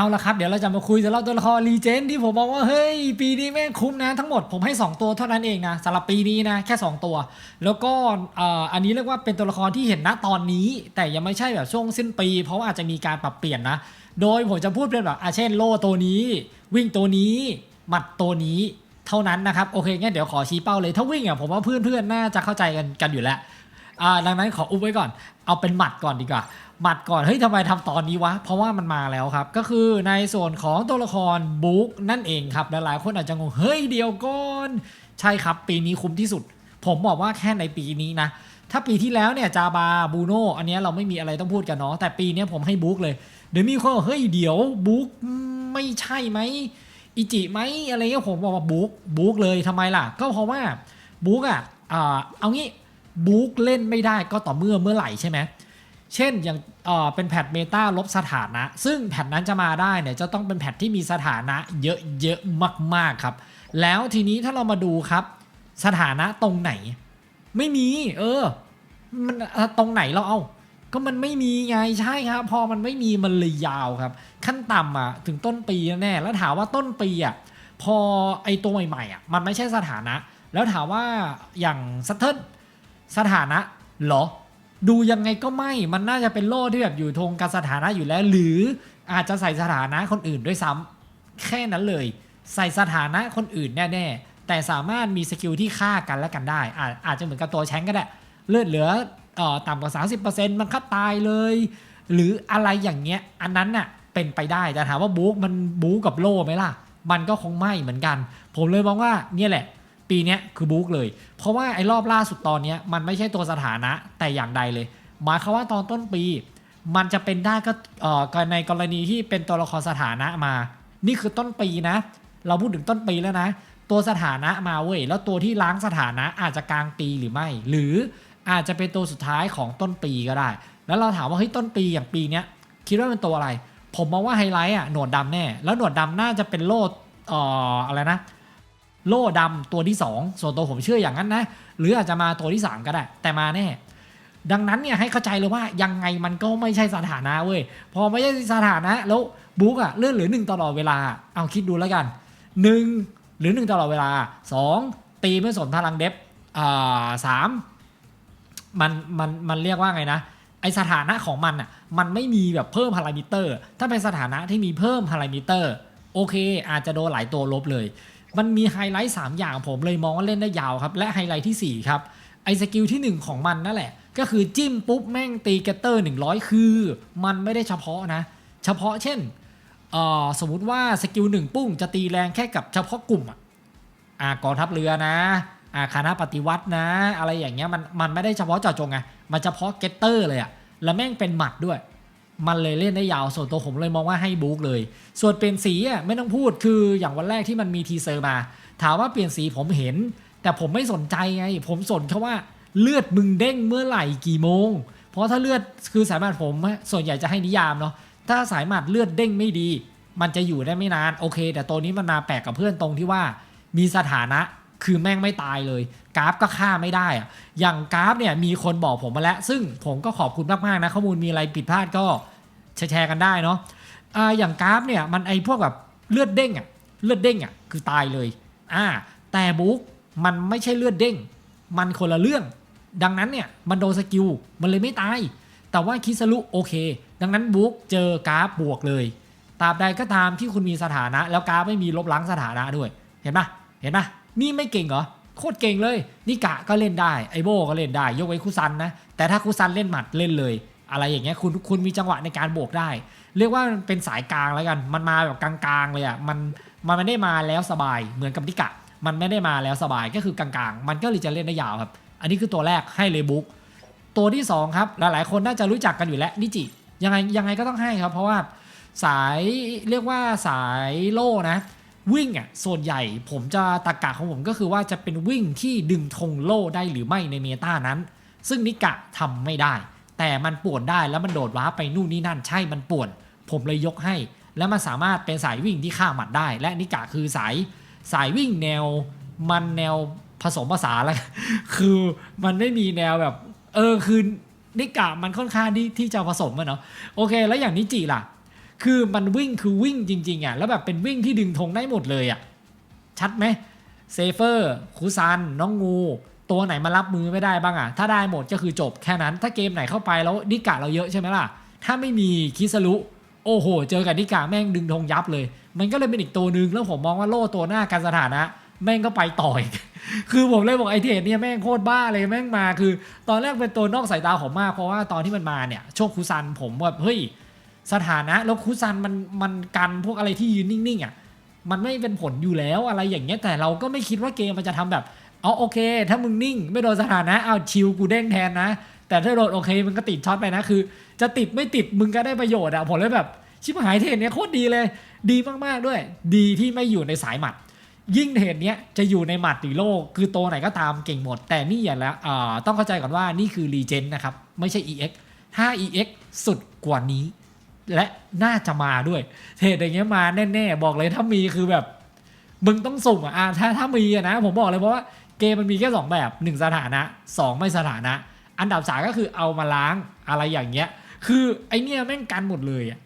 เอาละครับ เดี๋ยวเราจะมาคุยสำหรับตัวละครรีเจนที่ผมบอกว่า เฮ้ย ปีนี้แม่งคุ้มนะทั้งหมดผมให้ 2 ตัวเท่านั้นเองนะสำหรับปีนี้นะ แค่ 2 ตัว แล้วก็อันนี้เรียกว่าเป็นตัวละครที่เห็นณตอนนี้ แต่ยังไม่ใช่แบบช่วงสิ้นปี เพราะาอาจจะมีการปรับเปลี่ยนนะ โดยผมจะพูดเป็นแบบอาเช่นโล่ตัวนี้ วิ่งตัวนี้หมัดตัวนี้เท่านั้นนะครับโอเคงั้นเดี๋ยวขอชี้เป้าเลยถ้าวิ่งอะผมว่าเพื่อนๆน่าจะเข้าใจกันกันอยู่แล้วดังนั้นขออุบไว้ก่อนเอาเป็นหมัดก่อนดีกว่า หมัดก่อนเฮ้ยทำไมทำตอนนี้วะ เพราะว่ามันมาแล้วครับ ก็คือในส่วนของตัวละครบุ๊กนั่นเองครับหลายๆคนอาจจะงงเฮ้ยเดียวก่อนใช่ครับ ปีนี้คุ้มที่สุด ผมบอกว่าแค่ในปีนี้นะ ถ้าปีที่แล้วเนี่ยจาบาบูโนอันเนี้ยเราไม่มีอะไรต้องพูดกันเนาะแต่ปีนี้ผมให้บุ๊กเลยเดี๋ยวมีคนบอกเฮ้ยเดี๋ยวบุ๊กไม่ใช่ไหมอิจิไหมอะไรเงี้ยผมบอกว่าบุ๊กบุ๊กเลยทำไมล่ะ ก็เพราะว่าบุ๊กอะเอางี้บุ๊กเล่นไม่ได้ก็ต่อเมื่อเมื่อไหร่ใช่ไหม เช่นอย่างเป็นแพทเมตาลบสถานะ ซึ่งแพทนั้นจะมาได้เนี่ยจะต้องเป็นแพทที่มีสถานะเยอะๆมากๆครับ แล้วทีนี้ถ้าเรามาดูครับ สถานะตรงไหน ไม่มี เออ มันตรงไหนเราเอาก็มันไม่มีไงใช่ครับ พอมันไม่มีมันเลยยาวครับ ขั้นต่ำอะถึงต้นปีแน่แล้วถามว่าต้นปีอะพอไอตัวใหม่ๆอะมันไม่ใช่สถานะ แล้วถามว่าอย่างซัตเทิลสถานะหรอ ดูยังไงก็ไม่มันน่าจะเป็นโล่ที่แบบอยู่ทงกับสถานะอยู่แล้ว หรืออาจจะใส่สถานะคนอื่นด้วยซ้ำแค่นั้นเลย ใส่สถานะคนอื่นแน่ๆแต่สามารถมีสกิลที่ฆ่ากันและกันได้ อาจอาจจะเหมือนกับตัวแชงก์ก็ได้ เลือดเหลือออต่ำกว่า 30%มันคับตายเลย หรืออะไรอย่างเงี้ยอันนั้นน่ะเป็นไปได้แต่ถามว่าบู๊มันบู๊กับโล่ไหมล่ะ มันก็คงไม่เหมือนกัน ผมเลยมองว่าเนี่ยแหละ ปีนี้คือบุ๊กเลย เพราะว่าไอ้รอบล่าสุดตอนนี้มันไม่ใช่ตัวสถานะแต่อย่างใดเลย หมายความว่าตอนต้นปี มันจะเป็นได้ก็ในกรณีที่เป็นตัวละครสถานะมา นี่คือต้นปีนะ เราพูดถึงต้นปีแล้วนะ ตัวสถานะมาเว้ยแล้วตัวที่ล้างสถานะอาจจะกลางปีหรือไม่ หรืออาจจะเป็นตัวสุดท้ายของต้นปีก็ได้ แล้วเราถามว่าเฮ้ยต้นปีอย่างปีเนี้ยคิดว่าเป็นตัวอะไร ผมมองว่าไฮไลท์อะหนวดดำแน่ แล้วหนวดดำน่าจะเป็นโล่เอ่ออะไรนะ โล่ดำตัวที่ 2 ส่วนตัวผมเชื่ออย่างนั้นนะ หรืออาจจะมาตัวที่ 3 ก็ได้ แต่มาแน่ ดังนั้นเนี่ยให้เข้าใจเลยว่ายังไงมันก็ไม่ใช่สถานะเว้ย พอไม่ใช่สถานะ แล้วบุ๊กอะเลื่อนหลือหนึ่งตลอดเวลา เอาคิดดูแล้วกันหนึ่งหรือหนึ่งตลอดเวลาสองตีไม่สนพลังเดฟอ่าสามมันมันมันเรียกว่าไงนะ ไอสถานะของมันอะมันไม่มีแบบเพิ่มพารามิเตอร์ ถ้าเป็นสถานะที่มีเพิ่มพารามิเตอร์โอเค อาจจะโดนหลายตัวลบเลย มันมีไฮไลท์3อย่างผมเลยมองว่าเล่นได้ยาวครับ และไฮไลท์ที่4ครับไอสกิลที่ 1 ของมันนั่นแหละ ก็คือจิ้มปุ๊บแม่งตีเกตเตอร์ 100 คือ มันไม่ได้เฉพาะนะ เฉพาะเช่นสมมุติว่าสกิลหนึ่งปุ้งจะตีแรงแค่กับเฉพาะกลุ่มอะอ่ากองทัพเรือนะอ่าคณะปฏิวัตินะ อะไรอย่างเงี้ยมันมันไม่ได้เฉพาะเจาะจงไงมันเฉพาะเกตเตอร์เลยอะแล้วแม่งเป็นหมัดด้วย มันเลยเล่นได้ยาวส่วนตัวผมเลยมองว่าให้บุ๊กเลย ส่วนเปลี่ยนสีอะไม่ต้องพูดคืออย่างวันแรกที่มันมีทีเซอร์มา ถามว่าเปลี่ยนสีผมเห็น แต่ผมไม่สนใจไง ผมสนแค่ว่าเลือดมึงเด้งเมื่อไหร่กี่โมง เพราะถ้าเลือดคือสายหมัดผมส่วนใหญ่จะให้นิยามเนาะถ้าสายหมัดเลือดเด้งไม่ดี มันจะอยู่ได้ไม่นานโอเค แต่ตัวนี้มันมาแปลกกับเพื่อนตรงที่ว่ามีสถานะ คือแม่งไม่ตายเลย กราฟก็ฆ่าไม่ได้อะอย่างกราฟเนี่ยมีคนบอกผมมาแล้ว ซึ่งผมก็ขอบคุณมากๆนะข้อมูลมีอะไรผิดพลาดก็แชร์กันได้เนาะอ่าอย่างกราฟเนี่ยมันไอพวกแบบเลือดเด้งอะเลือดเด้งอะคือตายเลยอ่าแต่บุ๊กมันไม่ใช่เลือดเด้ง มันคนละเรื่อง ดังนั้นเนี่ยมันโดนสกิลมันเลยไม่ตาย แต่ว่าคิสรุโอเค ดังนั้นบุ๊กเจอกราฟบวกเลยตราบใดก็ตามที่คุณมีสถานะ แล้วกราฟไม่มีลบล้างสถานะด้วย เห็นปะเห็นปะ นี่ไม่เก่งเหรอโคตรเก่งเลยนี่กะก็เล่นได้ไอโบก็เล่นได้ ยกเว้คุซันนะ แต่ถ้าคุซันเล่นหมัดเล่นเลย อะไรอย่างเงี้ยคุณคุณมีจังหวะในการโบกได้ เรียกว่าเป็นสายกลางแล้วกัน มันมาแบบกลางๆเลยอะมันมันไม่ได้มาแล้วสบายเหมือนกับนิกะ มันไม่ได้มาแล้วสบายก็คือกลางๆ มันก็เลยจะเล่นได้ยาวครับ อันนี้คือตัวแรกให้เลยบุ๊กตัวที่สองครับ หลายๆ คนน่าจะรู้จักกันอยู่แล้วนิจิยังไงยังไงก็ต้องให้ครับ เพราะว่าสายเรียกว่าสายโล่นะ วิ่งอะส่วนใหญ่ผมจะตะกะของผมก็คือว่าจะเป็นวิ่งที่ดึงธงโล่ได้หรือไม่ในเมตานั้น ซึ่งนิกะทำไม่ได้ แต่มันป่วนได้แล้วมันโดดว้าไปนู่นนี่นั่นใช่มันป่วน ผมเลยยกให้ แล้วมันสามารถเป็นสายวิ่งที่ฆ่าหมัดได้ และนิกะคือสายสายวิ่งแนวมันแนวผสมผสานแล้วคือมันไม่มีแนวแบบ เออคือนิกะมันค่อนข้างที่ที่จะผสมอะเนาะโอเค แล้วอย่างนิจิล่ะ คือมันวิ่งคือวิ่งจริง ๆอะแล้วแบบเป็นวิ่งที่ดึงธงได้หมดเลยอะชัดไหมเซเฟอร์คูซันน้องงู ตัวไหนมารับมือไม่ได้บ้างอะถ้าได้หมดก็คือจบแค่นั้น ถ้าเกมไหนเข้าไปแล้วนิกะเราเยอะใช่ไหมล่ะ ถ้าไม่มีคิสรุโอ้โห เจอกับนิกะแม่งดึงธงยับเลย มันก็เลยเป็นอีกตัวหนึ่งแล้วผมมองว่าโล่ตัวหน้าการสถานะแม่งก็ไปต่ออีก คือผมเลยบอกไอเทดเนี่ยแม่งโคตรบ้าเลยแม่งมาคือ ตอนแรกเป็นตัวนอกสายตาผมมากเพราะว่าตอนที่มันมาเนี่ยโช่วงคูซันผมแบบเฮ้ย สถานะแล้วคูซันมันมันกันพวกอะไรที่ยืนนิ่งๆอะมันไม่เป็นผลอยู่แล้วอะไรอย่างเงี้ยแต่เราก็ไม่คิดว่าเกมมันจะทำแบบเอาโอเค ถ้ามึงนิ่ง ไม่โดนสถานะเอาชิวกูเด้งแทนนะ แต่ถ้าโดนโอเคมึงก็ติดช็อตไปนะคือ จะติดไม่ติดมึงก็ได้ประโยชน์อะผมเลยแบบชิบหายเทรดเนี้ยโคตรดีเลย ดีมากๆด้วย ดีที่ไม่อยู่ในสายหมัด ยิ่งเทรดเนี้ยจะอยู่ในหมัดหรือโลก คือโตไหนก็ตามเก่งหมด แต่นี่อย่าละต้องเข้าใจก่อนว่านี่คือรีเจนนะครับ ไม่ใช่ EX ถ้า EX สุดกว่านี้ และน่าจะมาด้วยเทรดอย่างเงี้ยมาแน่ๆบอกเลยถ้ามีคือแบบมึงต้องสุ่มอะถ้าถ้ามีอะนะ ผมบอกเลยเพราะว่าเกมมันมีแค่สองแบบหนึ่งสถานะสองไม่สถานะ อันดับสามก็คือเอามาล้างอะไรอย่างเงี้ย คือไอเนี้ยแม่งกันหมดเลยอะ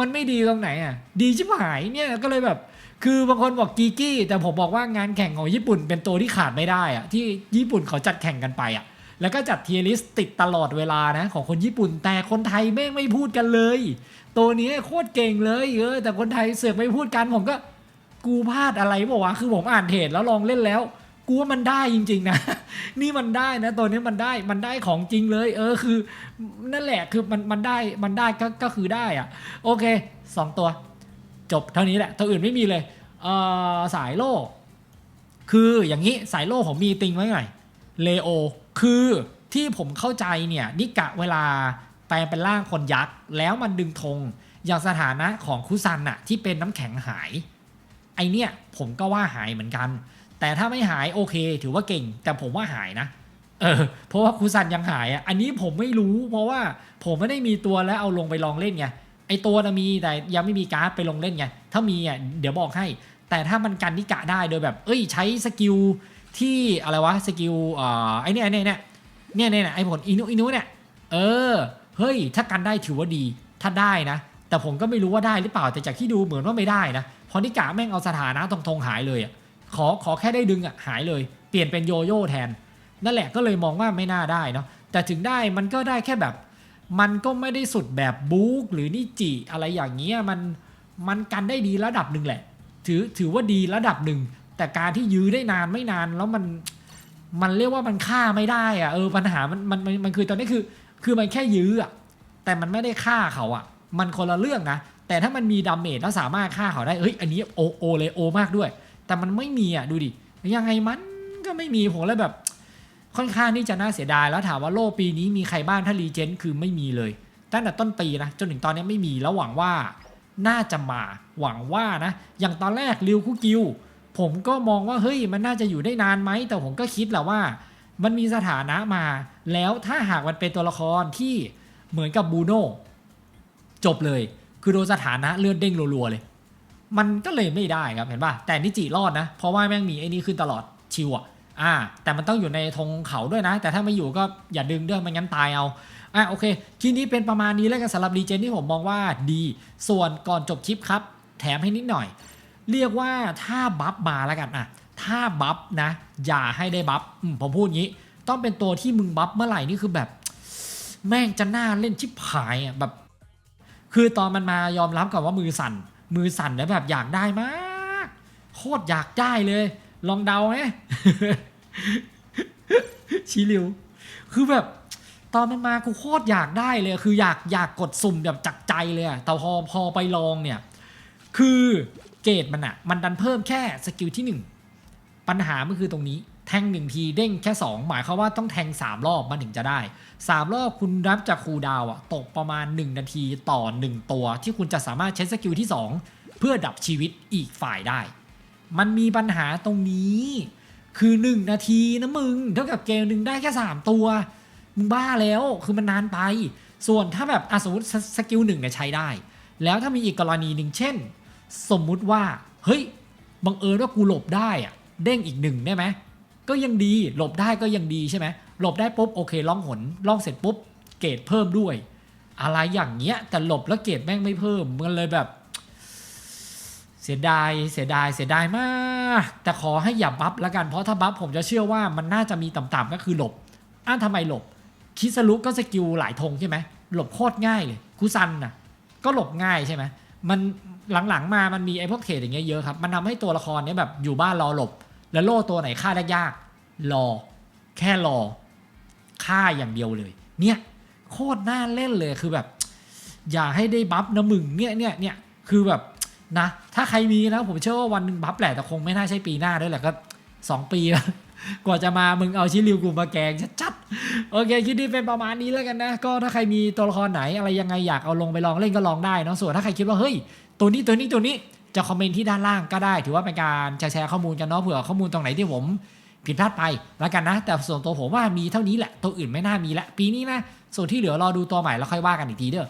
มันไม่ดีตรงไหนอะ ดีชิบหายเนี่ยก็เลยแบบ คือบางคนบอกกีกี้ แต่ผมบอกว่างานแข่งของญี่ปุ่นเป็นตัวที่ขาดไม่ได้อะที่ญี่ปุ่นเขาจัดแข่งกันไปอะ แล้วก็จัดเทียริสติดตลอดเวลานะของคนญี่ปุ่น แต่คนไทยแม่งไม่พูดกันเลย ตัวนี้โคตรเก่งเลยเออแต่คนไทยเสือกไม่พูดกันผมก็กูพลาดอะไรเปล่าวะคือผมอ่านเทรดแล้วลองเล่นแล้ว กูว่ามันได้จริง ๆ นะ นี่มันได้นะตัวนี้มันได้มันได้ของจริงเลย เออคือ นั่นแหละคือมันมันได้มันได้ก็ก็คือได้อะโอเคสองตัว จบเท่านี้แหละตัวอื่นไม่มีเลยเออสายโลคืออย่างนี้สายโลผมมีติงไว้หน่อย เลโอ คือที่ผมเข้าใจเนี่ย นิกะเวลาแปลงเป็นร่างคนยักษ์ แล้วมันดึงธงอย่างสถานะของคุซันอะที่เป็นน้ำแข็งหาย ไอเนี่ยผมก็ว่าหายเหมือนกัน แต่ถ้าไม่หายโอเค ถือว่าเก่ง แต่ผมว่าหายนะเออเพราะว่าคุซันยังหายอะอันนี้ผมไม่รู้ เพราะว่าผมไม่ได้มีตัวแล้วเอาลงไปลองเล่นไงไอตัวนะมีแต่ยังไม่มีการ์ดไปลงเล่นไงถ้ามีอะเดี๋ยวบอกให้ แต่ถ้ามันกันนิกะได้โดยแบบ เอ้ยใช้สกิล ที่อะไรวะสกิลอ่อไอเนี่ยเนี่ยเนี่ยเนี่ยเนี่ยไอผลอินุอินุเนี่ยเออเฮ้ยถ้ากันได้ถือว่าดีถ้าได้นะ แต่ผมก็ไม่รู้ว่าได้หรือเปล่าแต่จากที่ดูเหมือนว่าไม่ได้นะเพอนิกะแม่งเอาสถานะตรงๆหายเลยอะขอขอแค่ได้ดึงอะหายเลย เปลี่ยนเป็นโยโย่แทน นั่นแหละก็เลยมองว่าไม่น่าได้เนาะแต่ถึงได้มันก็ได้แค่แบบ มันก็ไม่ได้สุดแบบบุ๊กหรือนิจิอะไรอย่างเงี้ยมันมันกันได้ดีระดับหนึ่งแหละ ถือถือว่าดีระดับหนึ่ง แต่การที่ยื้อได้นานไม่นานแล้วมันมันเรียกว่ามันฆ่าไม่ได้อะเออปัญหามันมันมันมันคือตอนนี้คือ คือมันแค่ยื้ออะแต่มันไม่ได้ฆ่าเขาอะมันคนละเรื่องนะแต่ถ้ามันมีดาเมจแล้วสามารถฆ่าเขาได้เฮ้ยอันนี้โอโอเลยโอมากด้วย แต่มันไม่มีอะดูดิยังไงมันก็ไม่มีผมเลยแบบ ค่อนข้างที่จะน่าเสียดายแล้วถามว่าโลปีนี้มีใครบ้างถ้ารีเจนคือไม่มีเลยตั้งแต่ต้นปีนะจนถึงตอนนี้ไม่มีแล้วหวังว่าน่าจะมาหวังว่านะ อย่างตอนแรกริวคุกิว ผมก็มองว่าเฮ้ยมันน่าจะอยู่ได้นานไหม แต่ผมก็คิดแหละว่า มันมีสถานะมา แล้วถ้าหากมันเป็นตัวละครที่เหมือนกับบูโน่จบเลย คือโดนสถานะเลือนเด้งรัวๆเลย มันก็เลยไม่ได้ครับเห็นป่ะแต่นิจิรอดนะ เพราะว่าแม่งมีไอ้นี่ขึ้นตลอดชิวอะอ่า แต่มันต้องอยู่ในธงเขาด้วยนะ แต่ถ้าไม่อยู่ก็อย่าดึงด้วยไม่งั้นตายเอาอะโอเคทีนี้เป็นประมาณนี้แล้วกันสำหรับรีเจนที่ผมมองว่าดี ส่วนก่อนจบคลิปครับ แถมให้นิดหน่อย เรียกว่าถ้าบัฟมาแล้วกันอะถ้าบัฟนะ อย่าให้ได้บัฟผมพูดงี้ ต้องเป็นตัวที่มึงบัฟเมื่อไหร่นี่คือแบบ แม่งจะน่าเล่นชิบหายอะแบบ คือตอนมันมายอมรับกับว่ามือสั่น มือสั่นแล้วแบบอยากได้มาก โคตรอยากได้เลย ลองเดาไหมชีริว คือแบบตอนมันมากูโคตรอยากได้เลย คืออยากอยากกดสุ่มแบบจักใจเลยอะแต่พอพอไปลองเนี่ย คือเกรดมันอะมันดันเพิ่มแค่สกิลที่ 1 ปัญหามันคือตรงนี้แทงหนึ่งทีเด้งแค่ 2 หมายความว่าต้องแทง 3 รอบมันถึงจะได้ 3 รอบคุณรับจากครูดาวอะตกประมาณ 1 นาทีต่อ 1 ตัว ที่คุณจะสามารถใช้สกิลที่ 2 เพื่อดับชีวิตอีกฝ่ายได้ มันมีปัญหาตรงนี้ คือ 1 นาทีนะมึง เท่ากับเกมหนึ่งได้แค่ 3 ตัว มึงบ้าแล้วคือมันนานไป ส่วนถ้าแบบอสมมติสสกิลหนึ่งเนี่ยใช้ได้ แล้วถ้ามีอีกกรณีหนึ่งเช่น สมมุติว่าเฮ้ยบังเอิญว่ากูหลบได้อะเด้งอีกหนึ่งได้ไหมก็ยังดีหลบได้ก็ยังดีใช่ไหมหลบได้ปุ๊บโอเคล่องหนล่องเสร็จปุ๊บเกรดเพิ่มด้วย อะไรอย่างเงี้ยแต่หลบแล้วเกรดแม่งไม่เพิ่มมันเลยแบบ เสียดายเสียดายเสียดายมาก แต่ขอให้อย่าบัฟแล้วกันเพราะถ้าบัฟผมจะเชื่อว่ามันน่าจะมีต่ำๆก็คือหลบอ้าวทำไมหลบ คิสรุก็สกิลหลายธงใช่ไหมหลบโคตรง่ายเลยคุซันน่ะก็หลบง่ายใช่ไหม มันหลังๆมามันมีไอ้พวกเทรดอย่างเงี้ยเยอะครับ มันทำให้ตัวละครเนี้ยแบบอยู่บ้านรอหลบ แล้วโล่ตัวไหนฆ่าได้ยากรอ แค่รอฆ่าอย่างเดียวเลย เนี่ยโคตรน่าเล่นเลยคือแบบ อย่าให้ได้บัฟนะมึงเนี่ยเนี่ยเนี่ยคือแบบนะ ถ้าใครมีนะผมเชื่อว่าวันหนึ่งบัฟแหละแต่คงไม่น่าใช่ปีหน้าด้วยแหละก็สองปีแล้ว กว่าจะมามึงเอาชิลิวกูมาแกงชัดๆโอเคคลิปนี้เป็นประมาณนี้แล้วกันนะ ก็ถ้าใครมีตัวละครไหนอะไรยังไงอยากเอาลงไปลองเล่นก็ลองได้เนอะส่วนถ้าใครคิดว่าเฮ้ยตัวนี้ตัวนี้ตัวนี้จะคอมเมนต์ที่ด้านล่างก็ได้ ถือว่าเป็นการแชร์แชร์ข้อมูลกันเนาะเผื่อข้อมูลตรงไหนที่ผมผิดพลาดไปแล้วกันนะ แต่ส่วนตัวผมว่ามีเท่านี้แหละตัวอื่นไม่น่ามีละปีนี้นะส่วนที่เหลือรอดูตัวใหม่แล้วค่อยว่ากันอีกทีเด้อ